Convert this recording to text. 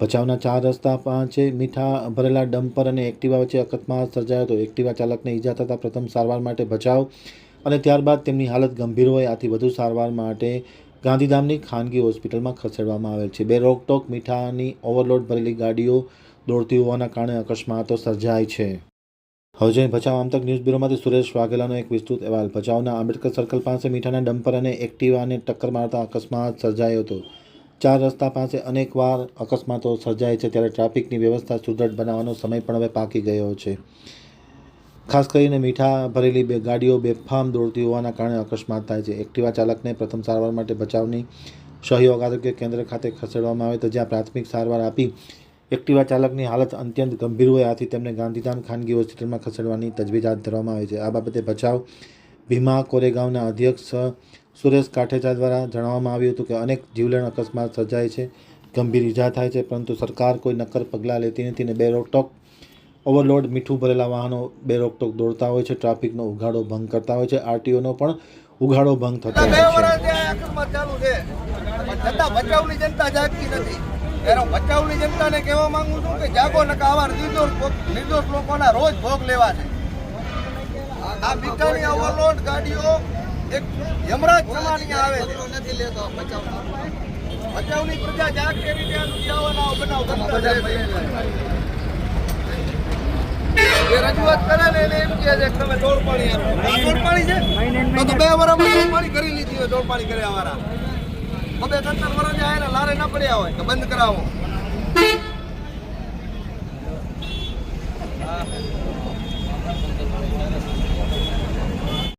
ભચાઉના ચાર રસ્તા પાંચે મીઠા ભરેલા ડમ્પર અને એક્ટિવા વચ્ચે અકસ્માત સર્જાયો હતો. એક્ટિવા ચાલકને ઈજા થતાં પ્રથમ સારવાર માટે ભચાઉ અને ત્યારબાદ તેમની હાલત ગંભીર હોય આથી વધુ સારવાર માટે ગાંધીધામની ખાનગી હોસ્પિટલમાં ખસેડવામાં આવેલ છે. બે રોકટોક મીઠાની ઓવરલોડ ભરેલી ગાડીઓ દોડતી હોવાના કારણે અકસ્માતો સર્જાય છે. હવે જોઈએ ભચાઉ આમતક ન્યૂઝ બ્યુરોમાંથી સુરેશ વાઘેલાનો એક વિસ્તૃત અહેવાલ. ભચાઉના આંબેડકર સર્કલ પાસે મીઠાના ડમ્પર અને એક્ટિવાને ટક્કર મારતા અકસ્માત સર્જાયો હતો. ચાર રસ્તા પાસે અનેકવાર અકસ્માતો સર્જાય છે ત્યારે ટ્રાફિકની વ્યવસ્થા સુદૃઢ બનાવવાનો સમય પણ હવે પાકી ગયો છે. ખાસ કરીને મીઠા ભરેલી બે ગાડીઓ બેફામ દોડતી હોવાના કારણે અકસ્માત થાય છે. એક્ટિવા ચાલકને પ્રથમ સારવાર માટે બચાવની સહયોગ આરોગ્ય કેન્દ્ર ખાતે ખસેડવામાં આવે તો જ્યાં પ્રાથમિક સારવાર આપી એક્ટિવા ચાલકની હાલત અત્યંત ગંભીર હોય, આથી તેમને ગાંધીધામ ખાનગી હોસ્પિટલમાં ખસેડવાની તજવીજ હાથ ધરવામાં આવી છે. આ બાબતે બચાવ ભીમા કોરેગાંવના અધ્યક્ષ સુરેશ કાઠેચા દ્વારા જણાવવામાં આવ્યું હતું કે અનેક જીવલેણ અકસ્માત સર્જાય છે ગંભીર ઈજા થાય છે પરંતુ સરકાર કોઈ નક્કર પગલાં લેતી નથી અને બે રોકટોક ઓવરલોડ મીઠું ભરેલા વાહનો બે રોકટોક દોડતા હોય છે ટ્રાફિકનો ઉઘાડો ભંગ કરતા હોય છે આરટીઓનો પણ ઉઘાડો ભંગ થતો હોય છે. જનતા જાગતી નથી. ભચાઉની જનતાને કહેવા માંગુ છું કે જાગો નકા આવા નિર્દોષ નિર્દોષ લોકોના રોજ ભોગ લેવા છે. આ બીટાની ઓવરલોડ ગાડીઓ યમરાજ સમાન આવે નથી લેતો ભચાઉની પ્રજા જાગતી સુધી આવવાના બનાવ રજૂઆત કરે ને એને એમ કહે છે કે તમે ડોળ પાણી આપો. આ પાણી છે? તો બે ડોળ પાણી કરી લીધી હોય પાણી કર્યા વાળા. બબે ત્રણ ત્રણ જાય ને લારે ના પડ્યા હોય તો બંધ કરાવો.